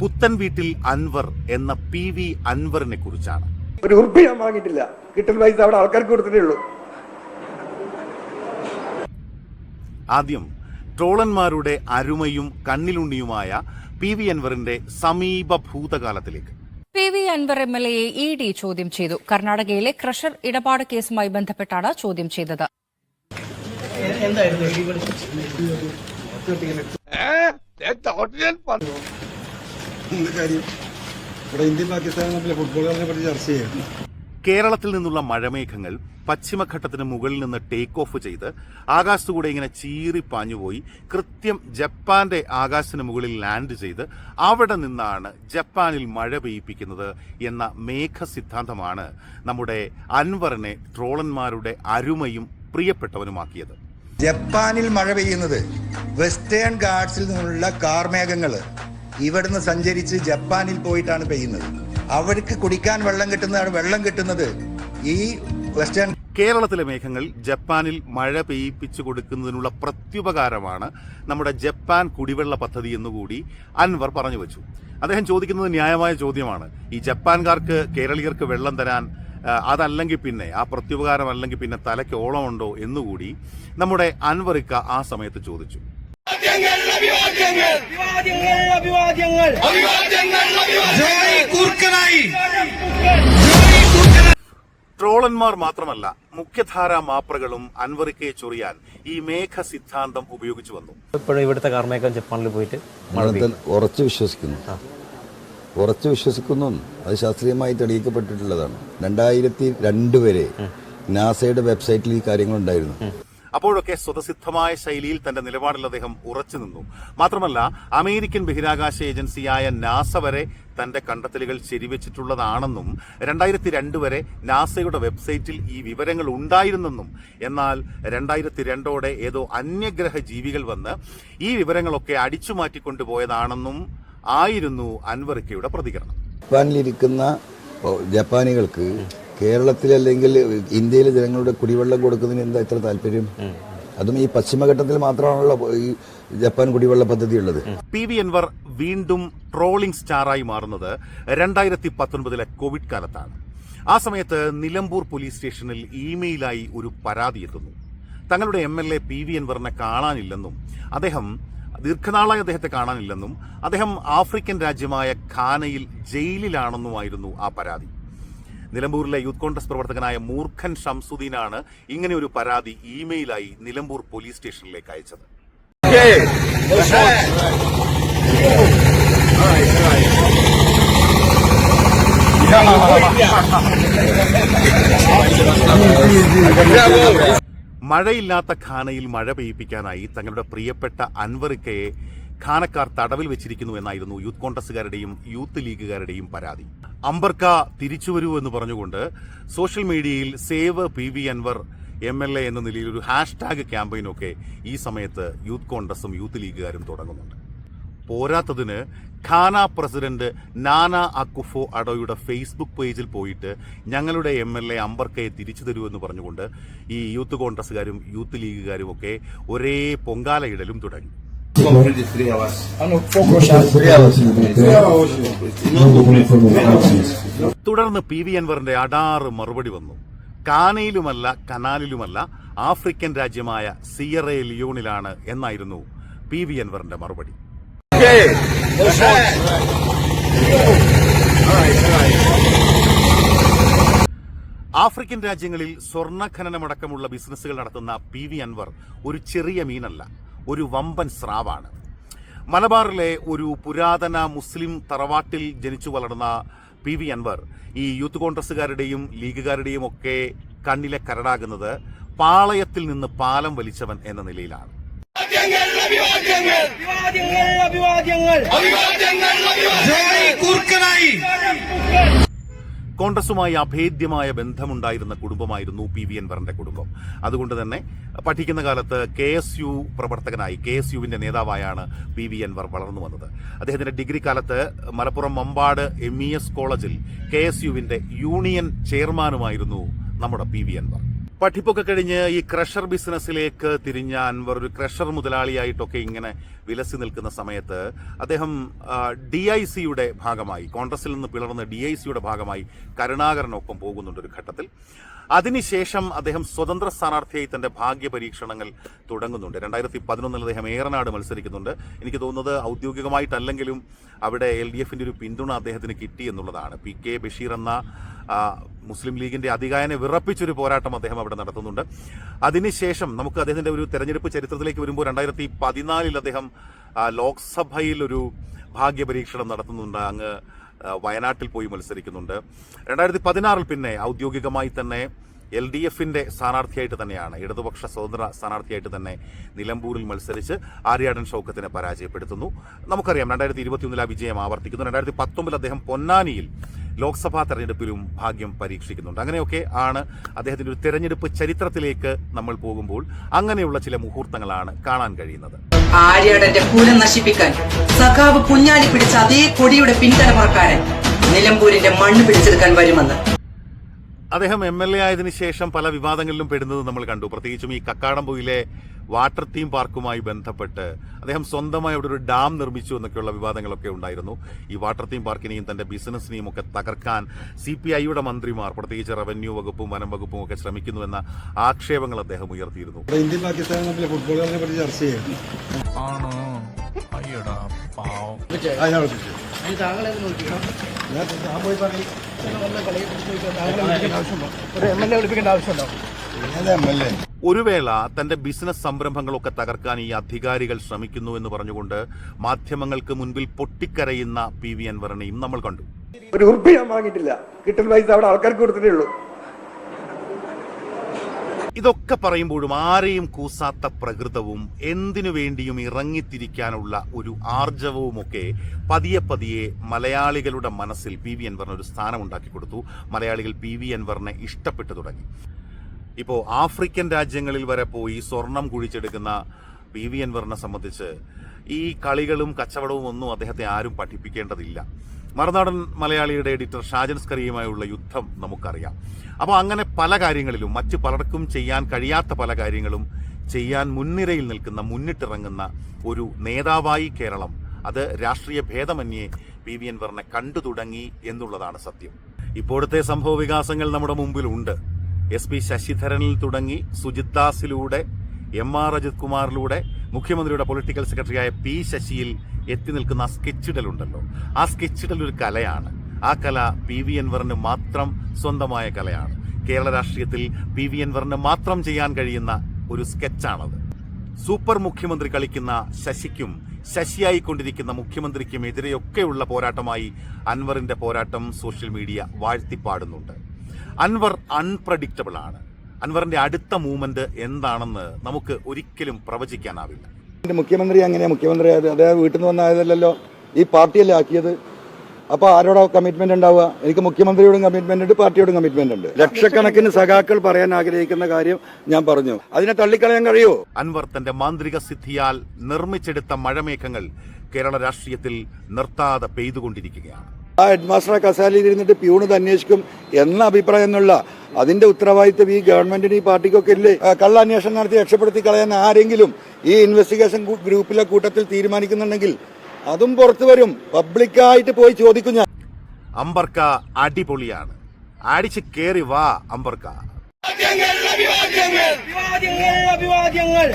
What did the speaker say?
പുത്തൻ വീട്ടിൽ അൻവർ എന്ന പി വി അൻവറിനെ കുറിച്ചാണ്. ഒരു ഉറുപ്പ് ഞാൻ വാങ്ങിയിട്ടില്ല. കിട്ടുന്ന പൈസ അവിടെ ആൾക്കാർക്ക് കൊടുത്തിട്ടേ ഉള്ളൂ. ആദ്യം ട്രോളന്മാരുടെ അരുമയും കണ്ണിലുണ്ണിയുമായ പി വി അൻവറിന്റെ സമീപ ഭൂതകാലത്തിലേക്ക്. P V Anvar M L എയെ E D ചോദ്യം ചെയ്തു. കർണാടകയിലെ ക്രഷർ ഇടപാട് കേസുമായി ബന്ധപ്പെട്ടാണ് ചോദ്യം ചെയ്തത്. കാര്യം? ഇവിടെ പാകിസ്ഥാനും തമ്മിൽ ഫുട്ബോൾ കളിനെ പറ്റി ചർച്ച ചെയ്യാം. കേരളത്തിൽ നിന്നുള്ള മഴമേഘങ്ങൾ പശ്ചിമഘട്ടത്തിന് മുകളിൽ നിന്ന് ടേക്ക് ഓഫ് ചെയ്ത് ആകാശത്തുകൂടെ ഇങ്ങനെ ചീറി പാഞ്ഞുപോയി. കൃത്യം ജപ്പാന്റെ ആകാശത്തിന് മുകളിൽ ലാൻഡ് ചെയ്ത് അവിടെ നിന്നാണ് ജപ്പാനിൽ മഴ പെയ്യിപ്പിക്കുന്നത് എന്ന മേഘ സിദ്ധാന്തമാണ് നമ്മുടെ അൻവറിനെ ട്രോളന്മാരുടെ അരുമയും പ്രിയപ്പെട്ടവനുമാക്കിയത്. ജപ്പാനിൽ മഴ പെയ്യുന്നത് വെസ്റ്റേൺ ഗാർഡ്സിൽ നിന്നുള്ള കാർമേഘങ്ങൾ ഇവിടുന്ന് സഞ്ചരിച്ച് ജപ്പാനിൽ പോയിട്ടാണ് പെയ്യുന്നത്. അവർക്ക് കുടിക്കാൻ വെള്ളം കിട്ടുന്നതാണ് വെള്ളം കിട്ടുന്നത്. ഈ വെസ്റ്റേൺ കേരളത്തിലെ മേഘങ്ങൾ ജപ്പാനിൽ മഴ പെയ്യിപ്പിച്ചു കൊടുക്കുന്നതിനുള്ള പ്രത്യുപകാരമാണ് നമ്മുടെ ജപ്പാൻ കുടിവെള്ള പദ്ധതി എന്നുകൂടി അൻവർ പറഞ്ഞു വെച്ചു. അദ്ദേഹം ചോദിക്കുന്നത് ന്യായമായ ചോദ്യമാണ്. ഈ ജപ്പാൻകാർക്ക് കേരളീയർക്ക് വെള്ളം തരാൻ അതല്ലെങ്കിൽ പിന്നെ ആ പ്രത്യുപകാരം അല്ലെങ്കിൽ പിന്നെ തലയ്ക്ക് ഓളമുണ്ടോ എന്നുകൂടി നമ്മുടെ അൻവറിക്ക ആ സമയത്ത് ചോദിച്ചു. അഭിവാദ്യങ്ങൾ അഭിവാദ്യങ്ങൾ. ട്രോളന്മാർ മാത്രമല്ല മുഖ്യധാരാ മാപ്രകളും അൻവറിക്കയെ ചൊറിയാൻ ഈ മേഘ സിദ്ധാന്തം ഉപയോഗിച്ചു വന്നു. ഇപ്പോഴും ഇവിടുത്തെ കാർമേക്കം ജപ്പാനിൽ പോയിട്ട് ഉറച്ചു വിശ്വസിക്കുന്നു? ഉറച്ചു വിശ്വസിക്കുന്നു. അത് ശാസ്ത്രീയമായി തെളിയിക്കപ്പെട്ടിട്ടുള്ളതാണ്. രണ്ടായിരത്തി രണ്ട് വരെ നാസയുടെ വെബ്സൈറ്റിൽ ഈ കാര്യങ്ങളുണ്ടായിരുന്നു അപ്പോഴൊക്കെ സ്വതസിദ്ധമായ ശൈലിയിൽ തന്റെ നിലപാടിൽ അദ്ദേഹം ഉറച്ചു നിന്നു. മാത്രമല്ല അമേരിക്കൻ ബഹിരാകാശ ഏജൻസിയായ നാസ വരെ തന്റെ കണ്ടെത്തലുകൾ ശരിവെച്ചിട്ടുള്ളതാണെന്നും രണ്ടായിരത്തി രണ്ട് വരെ നാസയുടെ വെബ്സൈറ്റിൽ ഈ വിവരങ്ങൾ ഉണ്ടായിരുന്നെന്നും എന്നാൽ രണ്ടായിരത്തി രണ്ടോടെ ഏതോ അന്യഗ്രഹ ജീവികൾ വന്ന് ഈ വിവരങ്ങളൊക്കെ അടിച്ചു മാറ്റിക്കൊണ്ടുപോയതാണെന്നും ആയിരുന്നു അൻവർക്കയുടെ പ്രതികരണം. ജപ്പാനിലിരിക്കുന്ന ഓ, ജപ്പാനികൾക്ക് കേരളത്തിലല്ലെങ്കിൽ ഇന്ത്യയിലെ ജനങ്ങളുടെ കുടിവെള്ളം കൊടുക്കുന്നതിന് എന്താ ഇത്ര താല്പര്യം? അതും ഈ പശ്ചിമഘട്ടത്തിൽ മാത്രമാണല്ലോ ഈ ജപ്പാൻ കുടിവെള്ള പദ്ധതി ഉള്ളത്. പി വി എൻവർ വീണ്ടും ട്രോളിംഗ് സ്റ്റാറായി മാറുന്നത് രണ്ടായിരത്തി പത്തൊൻപതിലെ കോവിഡ് കാലത്താണ്. ആ സമയത്ത് നിലമ്പൂർ പോലീസ് സ്റ്റേഷനിൽ ഇമെയിലായി ഒരു പരാതി എത്തുന്നു. തങ്ങളുടെ M L A P V എൻവറിനെ കാണാനില്ലെന്നും അദ്ദേഹം ദീർഘനാളായി അദ്ദേഹത്തെ കാണാനില്ലെന്നും അദ്ദേഹം ആഫ്രിക്കൻ രാജ്യമായ ഖാനയിൽ ജയിലിലാണെന്നുമായിരുന്നു ആ പരാതി. നിലമ്പൂരിലെ യൂത്ത് കോൺഗ്രസ് പ്രവർത്തകനായ മൂർഖൻ ഷംസുദ്ദീനാണ് ഇങ്ങനെ ഒരു പരാതി ഇമെയിലായി നിലമ്പൂർ പോലീസ് സ്റ്റേഷനിലേക്ക് അയച്ചത്. മഴയില്ലാത്ത ഖാനയിൽ മഴ പെയ്യിപ്പിക്കാനായി തങ്ങളുടെ പ്രിയപ്പെട്ട അൻവറിക്കയെ ഖാനക്കാർ തടവിൽ വെച്ചിരിക്കുന്നു എന്നായിരുന്നു യൂത്ത് കോൺഗ്രസുകാരുടെയും യൂത്ത് ലീഗുകാരുടെയും പരാതി. അംബർക്ക തിരിച്ചുവരൂ എന്ന് പറഞ്ഞുകൊണ്ട് സോഷ്യൽ മീഡിയയിൽ save P V Anvar M L A എന്ന നിലയിൽ ഒരു ഹാഷ്ടാഗ് ക്യാമ്പയിനൊക്കെ ഈ സമയത്ത് യൂത്ത് കോൺഗ്രസും യൂത്ത് ലീഗുകാരും തുടങ്ങുന്നുണ്ട്. പോരാത്തതിന് ഖാന പ്രസിഡന്റ് നാന അക്കുഫോ അഡോയുടെ ഫേസ്ബുക്ക് പേജിൽ പോയിട്ട് ഞങ്ങളുടെ എം എൽ എ അമ്പർക്കയെ തിരിച്ചു തരുമെന്ന് പറഞ്ഞുകൊണ്ട് ഈ യൂത്ത് കോൺഗ്രസ്സുകാരും യൂത്ത് ലീഗുകാരും ഒക്കെ ഒരേ പൊങ്കാലയിടലും തുടങ്ങി. തുടർന്ന് പി വി അൻവറിന്റെ അടാറ് മറുപടി വന്നു. കാനയിലുമല്ല കനാലിലുമല്ല ആഫ്രിക്കൻ രാജ്യമായ സിയറേ ലിയോണിലാണ് എന്നായിരുന്നു പി വി അൻവറിന്റെ മറുപടി. ആഫ്രിക്കൻ രാജ്യങ്ങളിൽ സ്വർണ ഖനനമടക്കമുള്ള ബിസിനസ്സുകൾ നടത്തുന്ന പി വി അൻവർ ഒരു ചെറിയ മീനല്ല. ഒരു വമ്പൻ സ്രാവാണ്. മലബാറിലെ ഒരു പുരാതന മുസ്ലിം തറവാട്ടിൽ ജനിച്ചു വളർന്ന പി വി അൻവർ ഈ യൂത്ത് കോൺഗ്രസുകാരുടെയും ലീഗുകാരുടെയും ഒക്കെ കണ്ണിലെ കരടാകുന്നത് പാളയത്തിൽ നിന്ന് പാലം വലിച്ചവൻ എന്ന നിലയിലാണ്. അഭിവാദ്യങ്ങൾ അഭിവാദ്യങ്ങൾ കോൺഗ്രസുമായി അഭേദ്യമായ ബന്ധമുണ്ടായിരുന്ന കുടുംബമായിരുന്നു പി വി എൻവറിന്റെ കുടുംബം. അതുകൊണ്ട് തന്നെ പഠിക്കുന്ന കാലത്ത് കെ എസ് യു പ്രവർത്തകനായി കെ എസ് യുവിന്റെ നേതാവായാണ് പി വി എൻവർ വളർന്നു വന്നത്. അദ്ദേഹത്തിന്റെ ഡിഗ്രി കാലത്ത് Malappuram Mambad M E S കോളേജിൽ കെ എസ് യുവിന്റെ യൂണിയൻ ചെയർമാനുമായിരുന്നു നമ്മുടെ പി വി അൻവർ. പഠിപ്പൊക്കെ കഴിഞ്ഞ് ഈ ക്രഷർ ബിസിനസ്സിലേക്ക് തിരിഞ്ഞ അൻവർ ഒരു ക്രഷർ മുതലാളിയായിട്ടൊക്കെ ഇങ്ങനെ വിലസി നിൽക്കുന്ന സമയത്ത് അദ്ദേഹം ഡി ഐ സിയുടെ ഭാഗമായി കോൺഗ്രസിൽ നിന്ന് പിളർന്ന് ഡി ഐ സിയുടെ ഭാഗമായി കരുണാകരനൊപ്പം പോകുന്നുണ്ട് ഒരു ഘട്ടത്തിൽ. അതിനുശേഷം അദ്ദേഹം സ്വതന്ത്ര സ്ഥാനാർത്ഥിയായി തന്റെ ഭാഗ്യ പരീക്ഷണങ്ങൾ തുടങ്ങുന്നുണ്ട്. രണ്ടായിരത്തി പതിനൊന്നിൽ അദ്ദേഹം ഏറനാട് മത്സരിക്കുന്നുണ്ട്. എനിക്ക് തോന്നുന്നത് ഔദ്യോഗികമായിട്ടല്ലെങ്കിലും അവിടെ എൽ ഡി എഫിന്റെ ഒരു പിന്തുണ അദ്ദേഹത്തിന് കിട്ടി എന്നുള്ളതാണ്. പി കെ ബഷീർ എന്ന മുസ്ലിം ലീഗിന്റെ അധികായനെ വിറപ്പിച്ചൊരു പോരാട്ടം അദ്ദേഹം അവിടെ നടത്തുന്നുണ്ട്. അതിനുശേഷം നമുക്ക് അദ്ദേഹത്തിന്റെ ഒരു തെരഞ്ഞെടുപ്പ് ചരിത്രത്തിലേക്ക് വരുമ്പോൾ രണ്ടായിരത്തി പതിനാലിൽ അദ്ദേഹം ലോക്സഭയിൽ ഒരു ഭാഗ്യപരീക്ഷണം നടത്തുന്നുണ്ട്. അങ്ങ് വയനാട്ടിൽ പോയി മത്സരിക്കുന്നുണ്ട്. രണ്ടായിരത്തി പതിനാറിൽ പിന്നെ ഔദ്യോഗികമായി തന്നെ എൽ ഡി എഫിന്റെ സ്ഥാനാർത്ഥിയായിട്ട് തന്നെയാണ് ഇടതുപക്ഷ സ്വതന്ത്ര സ്ഥാനാർത്ഥിയായിട്ട് തന്നെ നിലമ്പൂരിൽ മത്സരിച്ച് ആര്യാടൻ ഷൗക്കത്തിനെ പരാജയപ്പെടുത്തുന്നു. നമുക്കറിയാം രണ്ടായിരത്തി ഇരുപത്തിയൊന്നിൽ ആ വിജയം ആവർത്തിക്കുന്നു. രണ്ടായിരത്തി പത്തൊമ്പതിൽ അദ്ദേഹം പൊന്നാനിയിൽ ലോക്സഭാ തെരഞ്ഞെടുപ്പിലും ഭാഗ്യം പരീക്ഷിക്കുന്നുണ്ട്. അങ്ങനെയൊക്കെ ആണ് അദ്ദേഹത്തിന്റെ ഒരു തെരഞ്ഞെടുപ്പ് ചരിത്രത്തിലേക്ക് നമ്മൾ പോകുമ്പോൾ അങ്ങനെയുള്ള ചില മുഹൂർത്തങ്ങളാണ് കാണാൻ കഴിയുന്നത്. ആര്യാടന്റെ കുലം നശിപ്പിക്കാൻ സഖാവ് കുഞ്ഞാലി പിടിച്ച അതേ കൊടിയുടെ പിൻതലമുറക്കാരൻ നിലമ്പൂരിന്റെ മണ്ണ് പിടിച്ചെടുക്കാൻ വരുമെന്ന്. അദ്ദേഹം എം എൽ എ ആയതിനു ശേഷം പല വിവാദങ്ങളിലും പെടുന്നത് നമ്മൾ കണ്ടു. പ്രത്യേകിച്ചും ഈ കക്കാടംപൊയിലെ വാട്ടർ തീം പാർക്കുമായി ബന്ധപ്പെട്ട് അദ്ദേഹം സ്വന്തമായി അവിടെ ഒരു ഡാം നിർമ്മിച്ചു എന്നൊക്കെയുള്ള വിവാദങ്ങളൊക്കെ ഉണ്ടായിരുന്നു. ഈ വാട്ടർ തീം പാർക്കിനെയും തന്റെ ബിസിനസ്സിനെയും ഒക്കെ തകർക്കാൻ സി പി ഐയുടെ മന്ത്രിമാർ പ്രത്യേകിച്ച് റവന്യൂ വകുപ്പും വനം വകുപ്പും ഒക്കെ ശ്രമിക്കുന്നു എന്ന ആക്ഷേപങ്ങൾ അദ്ദേഹം ഉയർത്തിയിരുന്നു. ഇന്ത്യൻ പാകിസ്ഥാൻ പറ്റി ചർച്ച ചെയ്യും. ആണോ? അയ്യടാ പാവം. ഒരു വേള തന്റെ ബിസിനസ് സംരംഭങ്ങളൊക്കെ തകർക്കാൻ ഈ അധികാരികൾ ശ്രമിക്കുന്നു എന്ന് പറഞ്ഞുകൊണ്ട് മാധ്യമങ്ങൾക്ക് മുൻപിൽ പൊട്ടിക്കരയുന്ന പി വി അൻവറിനെയും നമ്മൾ കണ്ടു. ഒരു ഉറുപ്പ് ഞാൻ വാങ്ങിയിട്ടില്ല. കിട്ടുന്ന പൈസ അവിടെ ആൾക്കാർക്ക് കൊടുത്തിട്ടേ ഉള്ളൂ. ഇതൊക്കെ പറയുമ്പോഴും ആരെയും കൂസാത്ത പ്രകൃതവും എന്തിനു വേണ്ടിയും ഇറങ്ങിത്തിരിക്കാനുള്ള ഒരു ആർജവവുമൊക്കെ പതിയെ പതിയെ മലയാളികളുടെ മനസ്സിൽ പി വി അൻവറിന് ഒരു സ്ഥാനം ഉണ്ടാക്കി കൊടുത്തു. മലയാളികൾ പി വി അൻവറിനെ ഇഷ്ടപ്പെട്ടു തുടങ്ങി. ഇപ്പോൾ ആഫ്രിക്കൻ രാജ്യങ്ങളിൽ വരെ പോയി സ്വർണം കുഴിച്ചെടുക്കുന്ന പി വി എൻവറിനെ സംബന്ധിച്ച് ഈ കളികളും കച്ചവടവും ഒന്നും അദ്ദേഹത്തെ ആരും പഠിപ്പിക്കേണ്ടതില്ല. മറുനാടൻ മലയാളിയുടെ എഡിറ്റർ ഷാജൻ സ്കറിയുമായുള്ള യുദ്ധം നമുക്കറിയാം. അപ്പോൾ അങ്ങനെ പല കാര്യങ്ങളിലും മറ്റു പലർക്കും ചെയ്യാൻ കഴിയാത്ത പല കാര്യങ്ങളും ചെയ്യാൻ മുൻനിരയിൽ നിൽക്കുന്ന മുന്നിട്ടിറങ്ങുന്ന ഒരു നേതാവായി കേരളം. അത് രാഷ്ട്രീയ ഭേദമന്യേ പി വി എൻവറിനെ കണ്ടു തുടങ്ങി എന്നുള്ളതാണ് സത്യം. ഇപ്പോഴത്തെ സംഭവ വികാസങ്ങൾ നമ്മുടെ മുമ്പിലുണ്ട്. എസ് പി ശശിധരനിൽ തുടങ്ങി സുജിത് ദാസിലൂടെ എം ആർ അജിത് കുമാറിലൂടെ മുഖ്യമന്ത്രിയുടെ പൊളിറ്റിക്കൽ സെക്രട്ടറിയായ പി ശശിയിൽ എത്തി നിൽക്കുന്ന ആ സ്കെച്ചിടലുണ്ടല്ലോ. ആ സ്കെച്ചിടൽ ഒരു കലയാണ്. ആ കല പി വി എൻവറിന് മാത്രം സ്വന്തമായ കലയാണ്. കേരള രാഷ്ട്രീയത്തിൽ പി വി എൻവറിന് മാത്രം ചെയ്യാൻ കഴിയുന്ന ഒരു സ്കെച്ചാണത്. സൂപ്പർ മുഖ്യമന്ത്രി കളിക്കുന്ന ശശിക്കും ശശിയായിക്കൊണ്ടിരിക്കുന്ന മുഖ്യമന്ത്രിക്കും എതിരെയൊക്കെയുള്ള പോരാട്ടമായി അൻവറിന്റെ പോരാട്ടം സോഷ്യൽ മീഡിയ വാഴ്ത്തിപ്പാടുന്നുണ്ട്. അൻവർ അൺപ്രഡിക്റ്റബിൾ ആണ്. അൻവറിന്റെ അടുത്ത മൂവ്മെന്റ് എന്താണെന്ന് നമുക്ക് ഒരിക്കലും പ്രവചിക്കാനാവില്ല. മുഖ്യമന്ത്രി അങ്ങനെയാ മുഖ്യമന്ത്രി അദ്ദേഹം വീട്ടിൽ നിന്ന് വന്നായതല്ലോ ഈ പാർട്ടിയല്ലേ ആക്കിയത്? അപ്പൊ ആരോടോ കമ്മിറ്റ്മെന്റ് ഉണ്ടാവുക? എനിക്ക് മുഖ്യമന്ത്രിയോടും കമ്മിറ്റ്മെന്റ് ഉണ്ട് പാർട്ടിയോടും കമ്മിറ്റ്മെന്റ് ഉണ്ട്. ലക്ഷക്കണക്കിന് സഖാക്കൾ പറയാൻ ആഗ്രഹിക്കുന്ന കാര്യം ഞാൻ പറഞ്ഞു. അതിനെ തള്ളിക്കളയാൻ കഴിയുമോ അൻവർ തന്റെ മാന്ത്രിക സിദ്ധിയാൽ നിർമ്മിച്ചെടുത്ത മഴമേഘങ്ങൾ കേരള രാഷ്ട്രീയത്തിൽ നിർത്താതെ പെയ്തുകൊണ്ടിരിക്കുകയാണ്. ആ ഹെഡ് മാസ്റ്റർ കസാലയിൽ ഇരുന്നിട്ട് പ്യൂണ് ഇത് അന്വേഷിക്കും എന്ന അഭിപ്രായം എന്നുള്ള അതിന്റെ ഉത്തരവാദിത്വം ഈ ഗവൺമെന്റിന് ഈ പാർട്ടിക്കൊക്കെ ഇല്ലേ? ആ, കള്ള അന്വേഷണം നടത്തി രക്ഷപ്പെടുത്തി കളയാൻ ആരെങ്കിലും ഈ ഇൻവെസ്റ്റിഗേഷൻ ഗ്രൂ- ഗ്രൂപ്പിലെ കൂട്ടത്തിൽ തീരുമാനിക്കുന്നുണ്ടെങ്കിൽ അതും പുറത്തു വരും. പബ്ലിക്കായിട്ട് പോയി ചോദിക്കും ഞാൻ. അമ്പർക്ക അടിപൊളിയാണ്. അടിച്ച് കേറി വാ അമ്പർക്ക അഭിവാദ്യങ്ങൾ അഭിവാദ്യങ്ങൾ